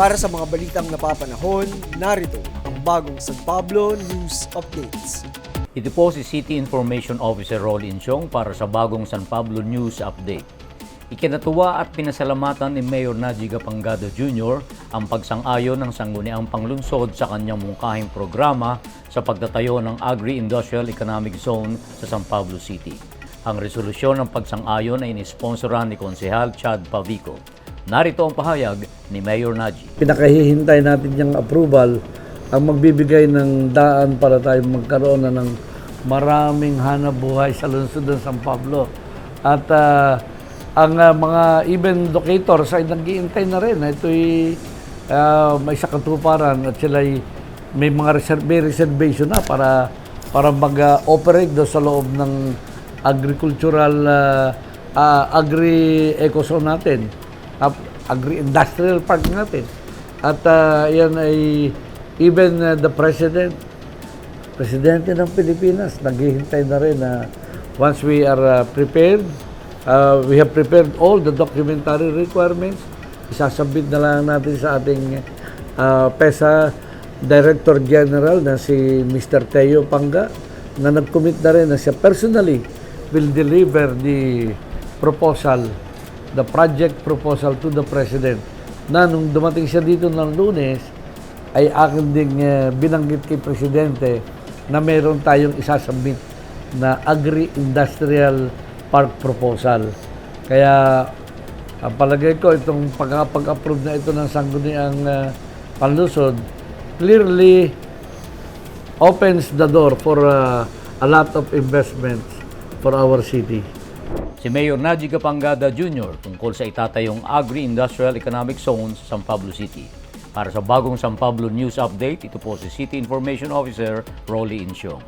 Para sa mga balitang napapanahon, narito ang bagong San Pablo News Updates. Ito po si City Information Officer Rolly Inchong para sa bagong San Pablo News Update. Ikinatuwa at pinasalamatan ni Mayor Naji Gapangado Jr. ang pagsang-ayon ng sangguniang panglungsod sa kanyang mungkahing programa sa pagtatayo ng Agri-Industrial Economic Zone sa San Pablo City. Ang resolusyon ng pagsang-ayon ay inisponsoran ni Konsehal Chad Pavico. Narito ang pahayag ni Mayor Naji. pinakahihintay natin yung approval ang magbibigay ng daan para tayo magkaroon na ng maraming hanap buhay sa lungsod ng San Pablo. At ah, ang ah, mga even locators ay nag-iintay na rin. Ito'y ah, may sakatuparan at sila may mga reserve, reservation na para para mag-operate doon sa loob ng agricultural ah, ah, agri-ecozone natin, agri-industrial park natin. At ah, yan ay even ah, the president, presidente ng Pilipinas, naghihintay na rin na once we are ah, prepared, ah, we have prepared all the documentary requirements, isasabit na lang natin sa ating ah, PESA Director General na si Mr. Teo Panga na nag-commit na rin na siya personally will deliver the proposal, the project proposal to the President na nung dumating siya dito ng lunes ay akin ding eh, binanggit kay Presidente na meron tayong isasubmit na Agri-Industrial Park Proposal. Kaya ang palagay ko itong pagkapag-approve na ito ng sangguniang uh, panlusod clearly opens the door for uh, a lot of investments for our city. Si Mayor Naji Gapangada Jr. tungkol sa itatayong Agri-Industrial Economic Zone sa San Pablo City. Para sa bagong San Pablo News Update, ito po si City Information Officer Rolly Insyong.